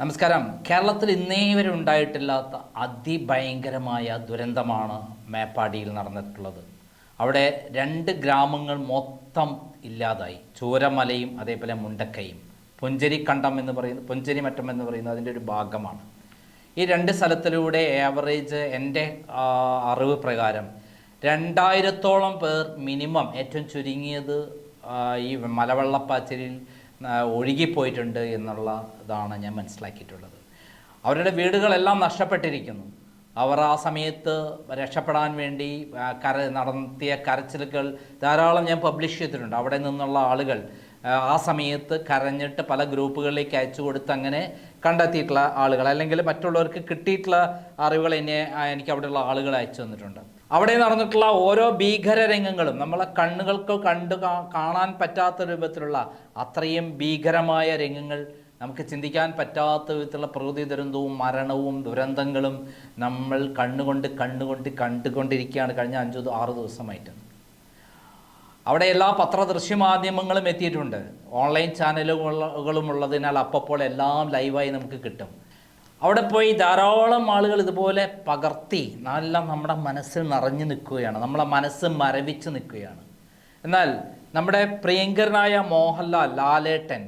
നമസ്കാരം. കേരളത്തിൽ ഇന്നേ വരെ ഉണ്ടായിട്ടില്ലാത്ത അതിഭയങ്കരമായ ദുരന്തമാണ് മേപ്പാടിയിൽ നടന്നിട്ടുള്ളത്. അവിടെ രണ്ട് ഗ്രാമങ്ങൾ മൊത്തം ഇല്ലാതായി. ചൂരമലയും അതേപോലെ മുണ്ടക്കയും. പുഞ്ചരി കണ്ടം എന്ന് പറയുന്നത് പുഞ്ചരി മറ്റം എന്ന് പറയുന്നത് അതിന്റെ ഒരു ഭാഗമാണ്. ഈ രണ്ട് സ്ഥലത്തിലൂടെ ആവറേജ് എന്റെ അറിവ് പ്രകാരം രണ്ടായിരത്തോളം പേർ മിനിമം ഏറ്റവും ചുരുങ്ങിയത് ഈ മലവെള്ളപ്പാച്ചിലിൽ ഒഴുകിപ്പോയിട്ടുണ്ട് എന്നുള്ള ഇതാണ് ഞാൻ മനസ്സിലാക്കിയിട്ടുള്ളത്. അവരുടെ വീടുകളെല്ലാം നഷ്ടപ്പെട്ടിരിക്കുന്നു. അവർ ആ സമയത്ത് രക്ഷപ്പെടാൻ വേണ്ടി കര നടത്തിയ കരച്ചിലുകൾ ധാരാളം ഞാൻ പബ്ലിഷ് ചെയ്തിട്ടുണ്ട്. അവിടെ നിന്നുള്ള ആളുകൾ ആ സമയത്ത് കരഞ്ഞിട്ട് പല ഗ്രൂപ്പുകളിലേക്ക് അയച്ചു കൊടുത്ത് അങ്ങനെ കണ്ടെത്തിയിട്ടുള്ള ആളുകൾ അല്ലെങ്കിൽ മറ്റുള്ളവർക്ക് കിട്ടിയിട്ടുള്ള അറിവുകൾ എന്നെ എനിക്ക് അവിടെയുള്ള ആളുകൾ അയച്ചു തന്നിട്ടുണ്ട്. അവിടെ നടന്നിട്ടുള്ള ഓരോ ഭീകര രംഗങ്ങളും നമ്മളെ കണ്ണുകൾക്ക് കണ്ടു കാണാൻ പറ്റാത്ത രൂപത്തിലുള്ള അത്രയും ഭീകരമായ രംഗങ്ങൾ നമുക്ക് ചിന്തിക്കാൻ പറ്റാത്ത വിധത്തിലുള്ള പ്രകൃതി ദുരന്തവും മരണവും ദുരന്തങ്ങളും നമ്മൾ കണ്ണുകൊണ്ട് കണ്ണുകൊണ്ട് കണ്ടുകൊണ്ടിരിക്കുകയാണ് കഴിഞ്ഞ അഞ്ചു ആറ് ദിവസമായിട്ട്. അവിടെ എല്ലാ പത്ര ദൃശ്യമാധ്യമങ്ങളും എത്തിയിട്ടുണ്ട്. ഓൺലൈൻ ചാനലുകളും ഉള്ളതിനാൽ അപ്പോൾ എല്ലാം ലൈവായി നമുക്ക് കിട്ടും. അവിടെ പോയി ധാരാളം ആളുകൾ ഇതുപോലെ പകർത്തി നല്ല നമ്മുടെ മനസ്സിൽ നിറഞ്ഞു നിൽക്കുകയാണ്. നമ്മളെ മനസ്സ് മരവിച്ച് നിൽക്കുകയാണ്. എന്നാൽ നമ്മുടെ പ്രിയങ്കരനായ മോഹൻലാൽ ലാലേട്ടൻ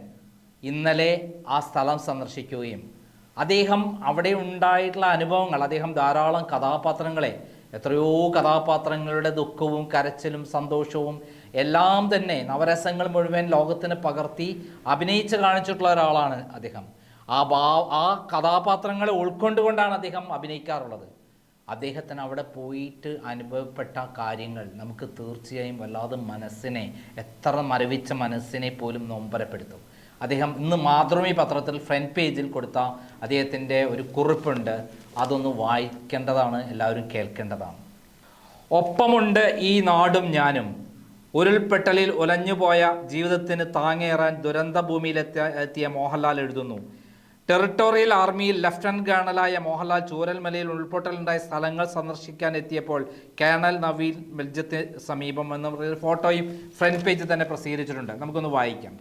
ഇന്നലെ ആ സ്ഥലം സന്ദർശിക്കുകയും അദ്ദേഹം അവിടെ ഉണ്ടായിട്ടുള്ള അനുഭവങ്ങൾ അദ്ദേഹം ധാരാളം കഥാപാത്രങ്ങളെ എത്രയോ കഥാപാത്രങ്ങളുടെ ദുഃഖവും കരച്ചിലും സന്തോഷവും എല്ലാം തന്നെ നവരസങ്ങൾ മുഴുവൻ ലോകത്തിന് പകർത്തി അഭിനയിച്ച് കാണിച്ചിട്ടുള്ള ഒരാളാണ് അദ്ദേഹം. ആ ഭാ ആ കഥാപാത്രങ്ങളെ ഉൾക്കൊണ്ടുകൊണ്ടാണ് അദ്ദേഹം അഭിനയിക്കാറുള്ളത്. അദ്ദേഹത്തിന് അവിടെ പോയിട്ട് അനുഭവപ്പെട്ട കാര്യങ്ങൾ നമുക്ക് തീർച്ചയായും വല്ലാതെ മനസ്സിനെ എത്ര മരവിച്ച മനസ്സിനെ പോലും നൊമ്പരപ്പെടുത്തും. അദ്ദേഹം ഇന്ന് മാതൃഭൂമി പത്രത്തിൽ ഫ്രണ്ട് പേജിൽ കൊടുത്ത അദ്ദേഹത്തിന്റെ ഒരു കുറിപ്പുണ്ട്. അതൊന്ന് വായിക്കേണ്ടതാണ് എല്ലാവരും കേൾക്കേണ്ടതാണ്. ഒപ്പമുണ്ട് ഈ നാടും ഞാനും. ഉരുൾപെട്ടലിൽ ഉലഞ്ഞുപോയ ജീവിതത്തിന് താങ്ങേറാൻ ദുരന്ത ഭൂമിയിലെത്തിയ എത്തിയ മോഹൻലാൽ എഴുതുന്നു. ടെറിട്ടോറിയൽ ആർമിയിൽ ലഫ്റ്റനന്റ് കേണലായ മോഹൻലാൽ ചൂരൽമലയിൽ ഉൾപൊട്ടലുണ്ടായ സ്ഥലങ്ങൾ സന്ദർശിക്കാൻ എത്തിയപ്പോൾ കേണൽ നവീൻ ബെൽജത്തിന് സമീപം എന്ന് ഫോട്ടോയും ഫ്രണ്ട് പേജിൽ തന്നെ പ്രസിദ്ധീകരിച്ചിട്ടുണ്ട്. നമുക്കൊന്ന് വായിക്കാം.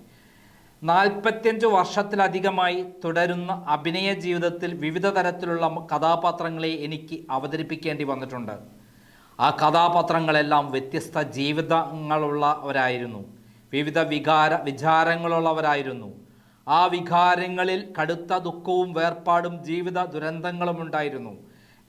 നാൽപ്പത്തിയഞ്ച് വർഷത്തിലധികമായി തുടരുന്ന അഭിനയ ജീവിതത്തിൽ വിവിധ തരത്തിലുള്ള കഥാപാത്രങ്ങളെ എനിക്ക് അവതരിപ്പിക്കേണ്ടി വന്നിട്ടുണ്ട്. ആ കഥാപാത്രങ്ങളെല്ലാം വ്യത്യസ്ത ജീവിതങ്ങളുള്ളവരായിരുന്നു. വിവിധ വികാര വിചാരങ്ങളുള്ളവരായിരുന്നു. ആ വികാരങ്ങളിൽ കടുത്ത ദുഃഖവും വേർപാടും ജീവിത ദുരന്തങ്ങളും ഉണ്ടായിരുന്നു.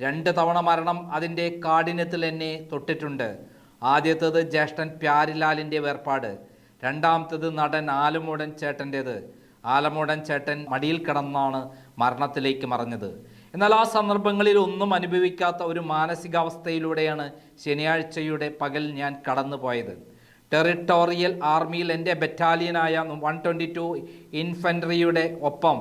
രണ്ട് തവണ മരണം അതിന്റെ കാഠിന്യത്തിൽ എന്നെ തൊട്ടിട്ടുണ്ട്. ആദ്യത്തേത് ജ്യേഷ്ഠൻ പ്യാരിലാലിന്റെ വേർപാട്. രണ്ടാമത്തേത് നടൻ ആലമൂടൻ ചേട്ടന്റേത്. ആലമൂടൻ ചേട്ടൻ മടിയിൽ കിടന്നാണ് മരണത്തിലേക്ക് മറഞ്ഞത്. എന്നാൽ ആ സന്ദർഭങ്ങളിൽ ഒന്നും അനുഭവിക്കാത്ത ഒരു മാനസികാവസ്ഥയിലൂടെയാണ് ശനിയാഴ്ചയുടെ പകൽ ഞാൻ കടന്നുപോയത്. ടെറിട്ടോറിയൽ ആർമിയിൽ എന്റെ ബറ്റാലിയനായ വൺ ട്വന്റി ടു ഇൻഫൻട്രിയുടെ ഒപ്പം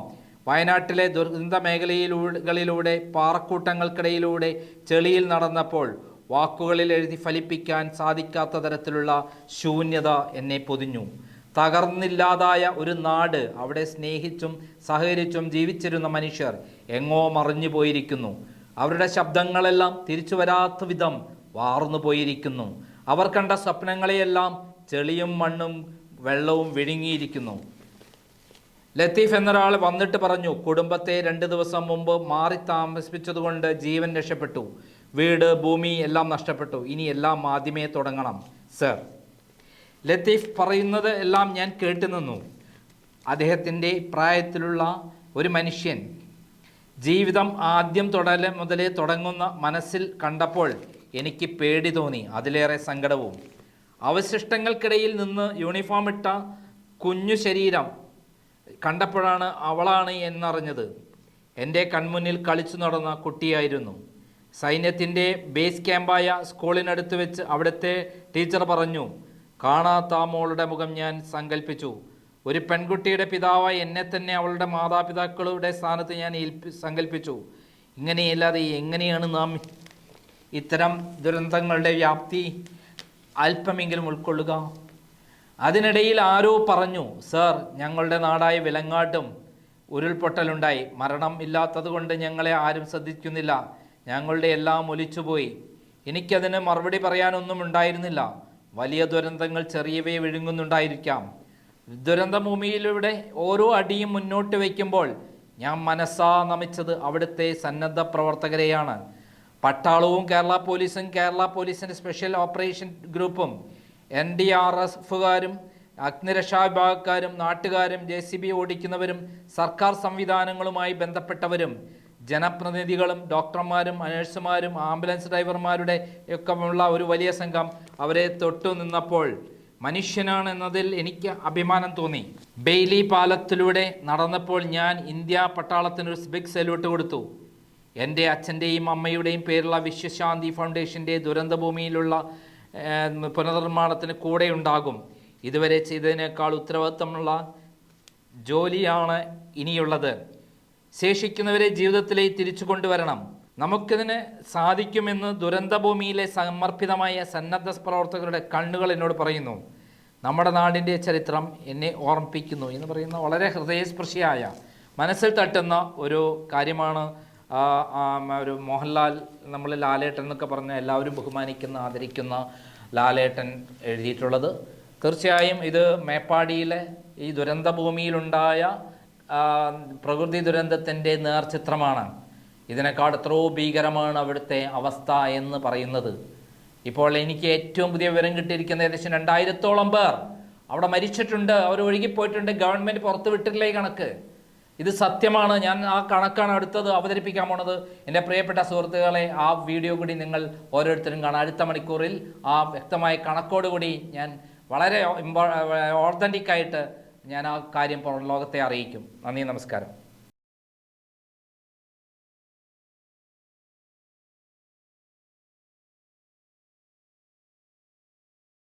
വയനാട്ടിലെ ദുരന്ത മേഖലയിലൂടെ പാറക്കൂട്ടങ്ങൾക്കിടയിലൂടെ ചെളിയിൽ നടന്നപ്പോൾ വാക്കുകളിൽ എഴുതി ഫലിപ്പിക്കാൻ സാധിക്കാത്ത തരത്തിലുള്ള ശൂന്യത എന്നെ പൊതിഞ്ഞു. തകർന്നില്ലാതായ ഒരു നാട് അവിടെ സ്നേഹിച്ചും സഹകരിച്ചും ജീവിച്ചിരുന്ന മനുഷ്യർ എങ്ങോ മറിഞ്ഞു പോയിരിക്കുന്നു. അവരുടെ ശബ്ദങ്ങളെല്ലാം തിരിച്ചു വരാത്ത വിധം വാർന്നു പോയിരിക്കുന്നു. അവർ കണ്ട സ്വപ്നങ്ങളെയെല്ലാം ചെളിയും മണ്ണും വെള്ളവും വിഴുങ്ങിയിരിക്കുന്നു. ലത്തീഫ് എന്നൊരാൾ വന്നിട്ട് പറഞ്ഞു കുടുംബത്തെ രണ്ട് ദിവസം മുമ്പ് മാറി താമസിപ്പിച്ചതുകൊണ്ട് ജീവൻ രക്ഷപ്പെട്ടു. വീട് ഭൂമി എല്ലാം നഷ്ടപ്പെട്ടു. ഇനി എല്ലാം ആദ്യമേ തുടങ്ങണം സർ. ലത്തീഫ് പറയുന്നത് എല്ലാം ഞാൻ കേട്ടു നിന്നു. അദ്ദേഹത്തിന്റെ പ്രായത്തിലുള്ള ഒരു മനുഷ്യൻ ജീവിതം ആദ്യം തുടല മുതലേ തുടങ്ങുന്ന മനസ്സിൽ കണ്ടപ്പോൾ എനിക്ക് പേടി തോന്നി. അതിലേറെ സങ്കടവും. അവശിഷ്ടങ്ങൾക്കിടയിൽ നിന്ന് യൂണിഫോം ഇട്ട കുഞ്ഞു ശരീരം കണ്ടപ്പോഴാണ് അവളാണ് എന്നറിഞ്ഞത്. എന്റെ കൺമുന്നിൽ കളിച്ചു നടന്ന കുട്ടിയായിരുന്നു. സൈന്യത്തിന്റെ ബേസ് ക്യാമ്പായ സ്കൂളിനടുത്ത് വെച്ച് അവിടുത്തെ ടീച്ചർ പറഞ്ഞു കാണാത്ത മോളുടെ മുഖം ഞാൻ സങ്കല്പിച്ചു ഒരു പെൺകുട്ടിയുടെ പിതാവായി എന്നെ തന്നെ അവളുടെ മാതാപിതാക്കളുടെ സ്ഥാനത്ത് ഞാൻ ഏൽപ്പി സങ്കല്പിച്ചു ഇങ്ങനെയല്ലാതെ എങ്ങനെയാണ് നാം ഇത്തരം ദുരന്തങ്ങളുടെ വ്യാപ്തി അല്പമെങ്കിലും ഉൾക്കൊള്ളുക. അതിനിടയിൽ ആരോ പറഞ്ഞു സർ ഞങ്ങളുടെ നാടായ വിലങ്ങാട്ടും ഉരുൾപൊട്ടലുണ്ടായി. മരണം ഇല്ലാത്തത് കൊണ്ട് ഞങ്ങളെ ആരും ശ്രദ്ധിക്കുന്നില്ല. ഞങ്ങളുടെ എല്ലാം ഒലിച്ചുപോയി. എനിക്കതിന് മറുപടി പറയാനൊന്നും ഉണ്ടായിരുന്നില്ല. വലിയ ദുരന്തങ്ങൾ ചെറിയവയെ വിഴുങ്ങുന്നുണ്ടായിരിക്കാം. ദുരന്തഭൂമിയിലൂടെ ഓരോ അടിയും മുന്നോട്ട് വയ്ക്കുമ്പോൾ ഞാൻ മനസ്സാ നമിച്ചത് അവിടുത്തെ സന്നദ്ധ പ്രവർത്തകരെയാണ്. പട്ടാളവും കേരള പോലീസും കേരള പോലീസിന്റെ സ്പെഷ്യൽ ഓപ്പറേഷൻ ഗ്രൂപ്പും എൻ ഡി ആർ എഫുകാരും അഗ്നിരക്ഷാ വിഭാഗക്കാരും നാട്ടുകാരും ജെ സി ബി ഓടിക്കുന്നവരും സർക്കാർ സംവിധാനങ്ങളുമായി ബന്ധപ്പെട്ടവരും ജനപ്രതിനിധികളും ഡോക്ടർമാരും നഴ്സുമാരും ആംബുലൻസ് ഡ്രൈവർമാരുടെ ഒക്കെ ഉള്ള ഒരു വലിയ സംഘം അവരെ തൊട്ടു നിന്നപ്പോൾ മനുഷ്യനാണ് എന്നതിൽ എനിക്ക് അഭിമാനം തോന്നി. ബെയ്ലി പാലത്തിലൂടെ നടന്നപ്പോൾ ഞാൻ ഇന്ത്യ പട്ടാളത്തിനൊരു ബിഗ് സെല്യൂട്ട് കൊടുത്തു. എന്റെ അച്ഛന്റെയും അമ്മയുടെയും പേരുള്ള വിശ്വശാന്തി ഫൗണ്ടേഷന്റെ ദുരന്തഭൂമിയിലുള്ള പുനർനിർമ്മാണത്തിന് കൂടെ ഉണ്ടാകും. ഇതുവരെ ചെയ്തതിനേക്കാൾ ഉത്തരവാദിത്തമുള്ള ജോലിയാണ് ഇനിയുള്ളത്. ശേഷിക്കുന്നവരെ ജീവിതത്തിലേക്ക് തിരിച്ചു കൊണ്ടുവരണം. നമുക്കിതിന് സാധിക്കുമെന്ന് ദുരന്തഭൂമിയിലെ സമർപ്പിതമായ സന്നദ്ധ പ്രവർത്തകരുടെ കണ്ണുകൾ എന്നോട് പറയുന്നു. നമ്മുടെ നാടിന്റെ ചരിത്രം എന്നെ ഓർമ്മിപ്പിക്കുന്നു എന്ന് പറയുന്ന വളരെ ഹൃദയസ്പർശിയായ മനസ്സിൽ തട്ടുന്ന ഒരു കാര്യമാണ് ഒരു മോഹൻലാൽ നമ്മൾ ലാലേട്ടൻ എന്നൊക്കെ പറഞ്ഞ എല്ലാവരും ബഹുമാനിക്കുന്ന ആദരിക്കുന്ന ലാലേട്ടൻ എഴുതിയിട്ടുള്ളത്. തീർച്ചയായും ഇത് മേപ്പാടിയിലെ ഈ ദുരന്തഭൂമിയിലുണ്ടായ ഭൂമിയിലുണ്ടായ പ്രകൃതി ദുരന്തത്തിന്റെ നേർചിത്രമാണ്. ഇതിനേക്കാൾ എത്രയോ ഭീകരമാണ് അവിടുത്തെ അവസ്ഥ എന്ന് പറയുന്നത്. ഇപ്പോൾ എനിക്ക് ഏറ്റവും പുതിയ വിവരം കിട്ടിയിരിക്കുന്ന ഏകദേശം രണ്ടായിരത്തോളം പേർ അവിടെ മരിച്ചിട്ടുണ്ട്. അവർ ഒഴുകിപ്പോയിട്ടുണ്ട് ഗവൺമെന്റ് പുറത്ത് വിട്ടിട്ടില്ല ഈ കണക്ക്? ഇത് സത്യമാണ്. ഞാൻ ആ കണക്കാണ് അടുത്തത് അവതരിപ്പിക്കാൻ പോണത്. എന്റെ പ്രിയപ്പെട്ട സുഹൃത്തുക്കളെ ആ വീഡിയോ കൂടി നിങ്ങൾ ഓരോരുത്തരും കാണാം. അടുത്ത മണിക്കൂറിൽ ആ വ്യക്തമായ കണക്കോടുകൂടി ഞാൻ വളരെ ആയിട്ട് ഞാൻ ആ കാര്യം ലോകത്തെ അറിയിക്കും. നന്ദി നമസ്കാരം.